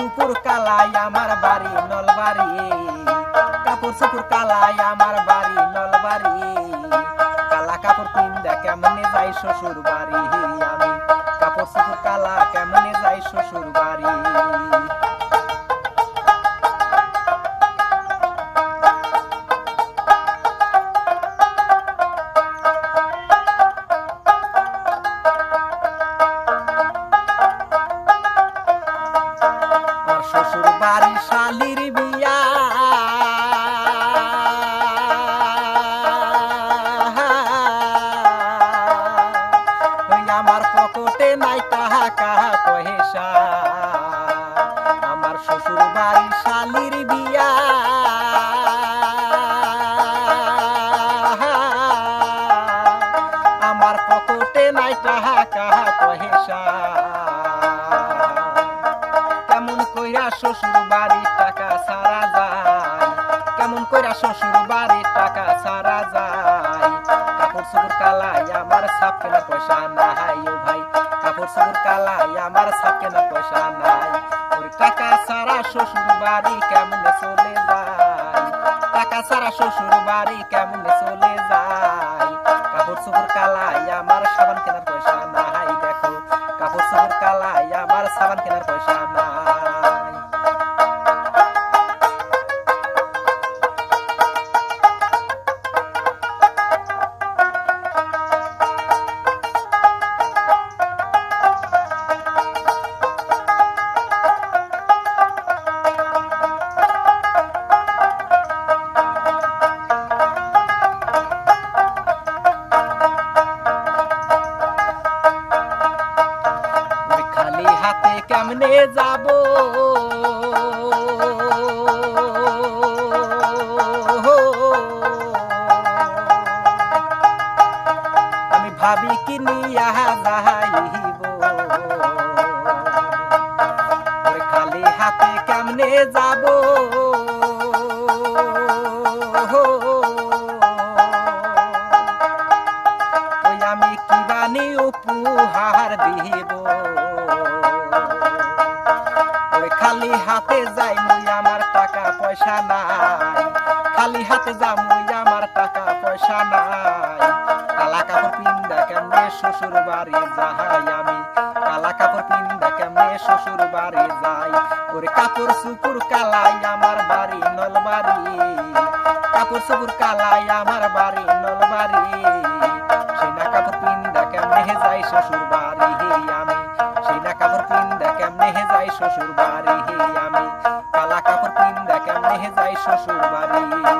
সুপুর কালাই আমার বাড়ি, নলবাড়ি। কাপড় সুপুর কালাই আমার বাড়ি, নলবাড়ি। কালা কাপড় পিন্দা কেমনে যাই শ্বশুর বাড়ি? আমি কাপড় সুপুর কালা কেমনে যাই শ্বশুর বাড়ি? শ্বশুর বাড়ি শালির বিয়া। আমার পকেটে নাই টাকা পয়সা। আমার শ্বশুর বাড়ি শালির বিয়া। আমার পকেটে নাই টাকা পয়সা। কইরা শ্বশুর বাড়ির টাকা সারা যায়। কেমন কইরা শ্বশুর বাড়ির টাকা সারা যায়। কাপড় চুপুর কালাই আমার সাপ কেনার পয়সা নাই ও ভাই। কাপড় চুপুর কালাই আমার পয়সা নাই। ওর টাকা সারা শ্বশুর বাড়ি কেমনে চলে যায়? টাকা সারা শ্বশুর বাড়ি কেমনে চলে যায়? কাপড় চুপুর কালাই আমার সাবান কেনার পয়সা নাই, দেখো। কাপড় চুপুর কালাই আমার সাবান কেনার পয়সা নাই। কেমনে যাব? আমি ভাবি কি নিয়া যাইব? খালি হাতে কেমনে যাব? আমি কি বানি উপহার দিব? হাতে যাই মুই, আমার টাকা পয়সা নাই। খালি হাতে যা মুই, আমার টাকা পয়সা নাই। কালা কাপড় পিন্দা কেমনে শ্বশুর বাড়ি যাই আমি? কালা কাপড় পিন্দা কেমনে শ্বশুর বাড়ি যাই ওরে কাপড় সুপুর কালাই আমার বাড়ি, নলবাড়ি। কাপড় সুপুর কালাই আমার বাড়ি, নলবাড়ি। সেনা কাপড় পিন্দা কেমনে যাই শ্বশুর বাড়ি? আমি কালা কাপড় পিন্দা কেমনে যাই শ্বশুর বাড়ি